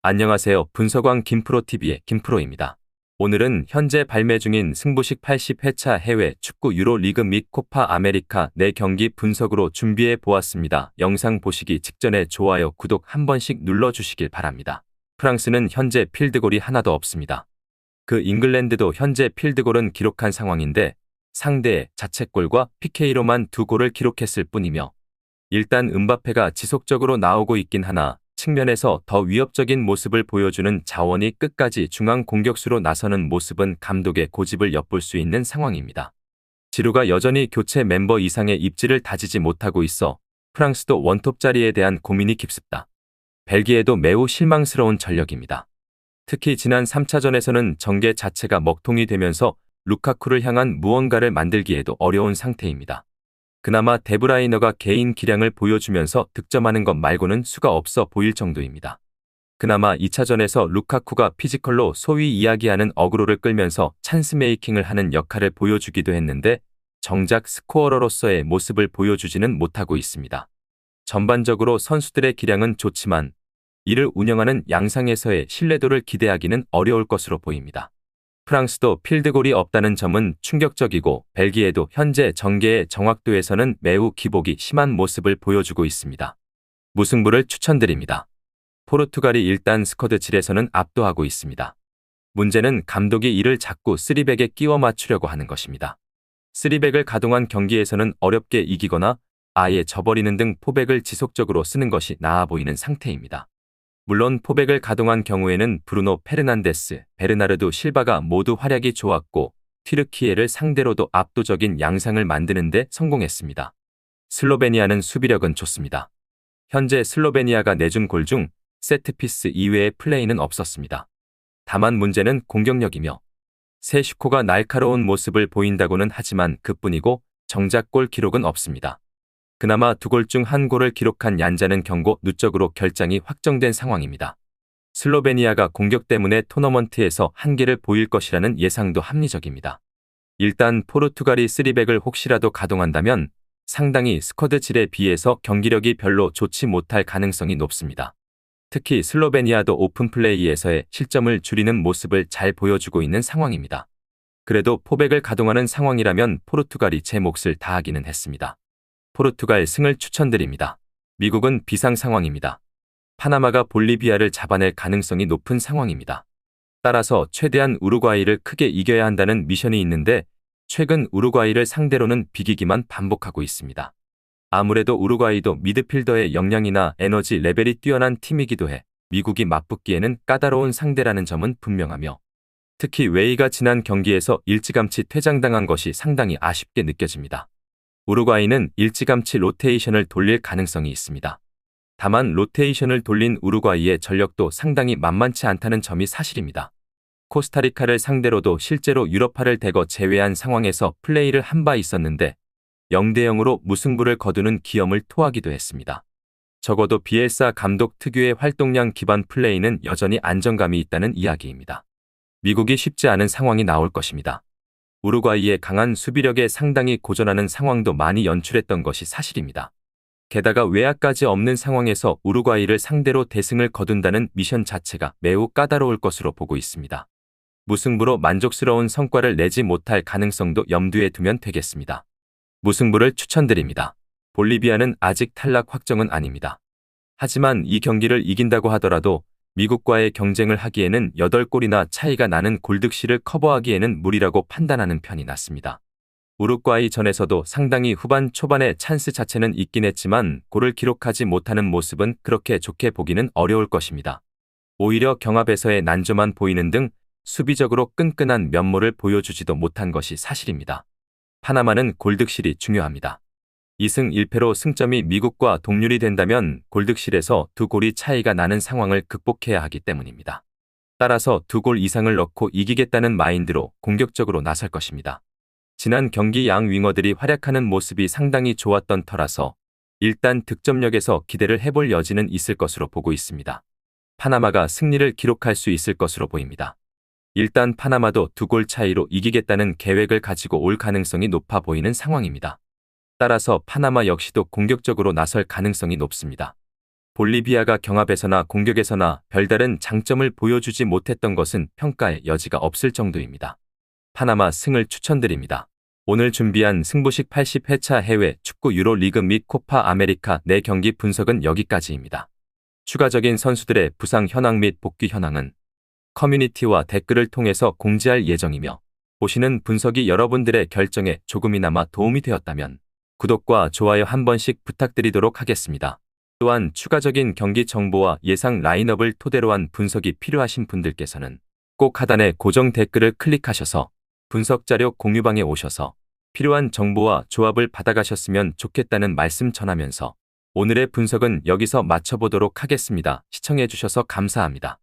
안녕하세요. 분석왕 김프로TV의 김프로입니다. 오늘은 현재 발매 중인 승부식 80회차 해외 축구 유로리그 및 코파 아메리카 4경기 분석으로 준비해 보았습니다. 영상 보시기 직전에 좋아요, 구독 한 번씩 눌러주시길 바랍니다. 프랑스는 현재 필드골이 하나도 없습니다. 그 잉글랜드도 현재 필드골은 기록한 상황인데 상대의 자책골과 PK로만 두 골을 기록했을 뿐이며 일단 은바페가 지속적으로 나오고 있긴 하나 측면에서 더 위협적인 모습을 보여주는 자원이 끝까지 중앙 공격수로 나서는 모습은 감독의 고집을 엿볼 수 있는 상황입니다. 지루가 여전히 교체 멤버 이상의 입지를 다지지 못하고 있어 프랑스도 원톱 자리에 대한 고민이 깊습니다. 벨기에도 매우 실망스러운 전력입니다. 특히 지난 3차전에서는 전개 자체가 먹통이 되면서 루카쿠를 향한 무언가를 만들기에도 어려운 상태입니다. 그나마 데브라이너가 개인 기량을 보여주면서 득점하는 것 말고는 수가 없어 보일 정도입니다. 그나마 2차전에서 루카쿠가 피지컬로 소위 이야기하는 어그로를 끌면서 찬스 메이킹을 하는 역할을 보여주기도 했는데 정작 스코어러로서의 모습을 보여주지는 못하고 있습니다. 전반적으로 선수들의 기량은 좋지만 이를 운영하는 양상에서의 신뢰도를 기대하기는 어려울 것으로 보입니다. 프랑스도 필드골이 없다는 점은 충격적이고 벨기에도 현재 전개의 정확도에서는 매우 기복이 심한 모습을 보여주고 있습니다. 무승부를 추천드립니다. 포르투갈이 일단 스쿼드 7에서는 압도하고 있습니다. 문제는 감독이 이를 자꾸 쓰리백에 끼워 맞추려고 하는 것입니다. 쓰리백을 가동한 경기에서는 어렵게 이기거나 아예 져버리는 등 포백을 지속적으로 쓰는 것이 나아 보이는 상태입니다. 물론 포백을 가동한 경우에는 브루노 페르난데스, 베르나르도 실바가 모두 활약이 좋았고 튀르키예를 상대로도 압도적인 양상을 만드는 데 성공했습니다. 슬로베니아는 수비력은 좋습니다. 현재 슬로베니아가 내준 골 중 세트피스 이외의 플레이는 없었습니다. 다만 문제는 공격력이며 세슈코가 날카로운 모습을 보인다고는 하지만 그뿐이고 정작 골 기록은 없습니다. 그나마 두 골 중 한 골을 기록한 얀자는 경고 누적으로 결장이 확정된 상황입니다. 슬로베니아가 공격 때문에 토너먼트에서 한계를 보일 것이라는 예상도 합리적입니다. 일단 포르투갈이 쓰리백을 혹시라도 가동한다면 상당히 스쿼드 질에 비해서 경기력이 별로 좋지 못할 가능성이 높습니다. 특히 슬로베니아도 오픈 플레이에서의 실점을 줄이는 모습을 잘 보여주고 있는 상황입니다. 그래도 포백을 가동하는 상황이라면 포르투갈이 제 몫을 다하기는 했습니다. 포르투갈 승을 추천드립니다. 미국은 비상 상황입니다. 파나마가 볼리비아를 잡아낼 가능성이 높은 상황입니다. 따라서 최대한 우루과이를 크게 이겨야 한다는 미션이 있는데 최근 우루과이를 상대로는 비기기만 반복하고 있습니다. 아무래도 우루과이도 미드필더의 역량이나 에너지 레벨이 뛰어난 팀이기도 해 미국이 맞붙기에는 까다로운 상대라는 점은 분명하며 특히 웨이가 지난 경기에서 일찌감치 퇴장당한 것이 상당히 아쉽게 느껴집니다. 우루과이는 일찌감치 로테이션을 돌릴 가능성이 있습니다. 다만 로테이션을 돌린 우루과이의 전력도 상당히 만만치 않다는 점이 사실입니다. 코스타리카를 상대로도 실제로 유럽파를 대거 제외한 상황에서 플레이를 한 바 있었는데 0대 0으로 무승부를 거두는 기염을 토하기도 했습니다. 적어도 비엘사 감독 특유의 활동량 기반 플레이는 여전히 안정감이 있다는 이야기입니다. 미국이 쉽지 않은 상황이 나올 것입니다. 우루과이의 강한 수비력에 상당히 고전하는 상황도 많이 연출했던 것이 사실입니다. 게다가 외야까지 없는 상황에서 우루과이를 상대로 대승을 거둔다는 미션 자체가 매우 까다로울 것으로 보고 있습니다. 무승부로 만족스러운 성과를 내지 못할 가능성도 염두에 두면 되겠습니다. 무승부를 추천드립니다. 볼리비아는 아직 탈락 확정은 아닙니다. 하지만 이 경기를 이긴다고 하더라도 미국과의 경쟁을 하기에는 8골이나 차이가 나는 골득실을 커버하기에는 무리라고 판단하는 편이 낫습니다. 우루과이 전에서도 상당히 후반 초반에 찬스 자체는 있긴 했지만 골을 기록하지 못하는 모습은 그렇게 좋게 보기는 어려울 것입니다. 오히려 경합에서의 난조만 보이는 등 수비적으로 끈끈한 면모를 보여주지도 못한 것이 사실입니다. 파나마는 골득실이 중요합니다. 2승 1패로 승점이 미국과 동률이 된다면 골득실에서 두 골이 차이가 나는 상황을 극복해야 하기 때문입니다. 따라서 두 골 이상을 넣고 이기겠다는 마인드로 공격적으로 나설 것입니다. 지난 경기 양 윙어들이 활약하는 모습이 상당히 좋았던 터라서 일단 득점력에서 기대를 해볼 여지는 있을 것으로 보고 있습니다. 파나마가 승리를 기록할 수 있을 것으로 보입니다. 일단 파나마도 두 골 차이로 이기겠다는 계획을 가지고 올 가능성이 높아 보이는 상황입니다. 따라서 파나마 역시도 공격적으로 나설 가능성이 높습니다. 볼리비아가 경합에서나 공격에서나 별다른 장점을 보여주지 못했던 것은 평가의 여지가 없을 정도입니다. 파나마 승을 추천드립니다. 오늘 준비한 승부식 80회차 해외 축구 유로 리그 및 코파 아메리카 4경기 분석은 여기까지입니다. 추가적인 선수들의 부상 현황 및 복귀 현황은 커뮤니티와 댓글을 통해서 공지할 예정이며 보시는 분석이 여러분들의 결정에 조금이나마 도움이 되었다면 구독과 좋아요 한 번씩 부탁드리도록 하겠습니다. 또한 추가적인 경기 정보와 예상 라인업을 토대로 한 분석이 필요하신 분들께서는 꼭 하단의 고정 댓글을 클릭하셔서 분석 자료 공유방에 오셔서 필요한 정보와 조합을 받아가셨으면 좋겠다는 말씀 전하면서 오늘의 분석은 여기서 마쳐보도록 하겠습니다. 시청해주셔서 감사합니다.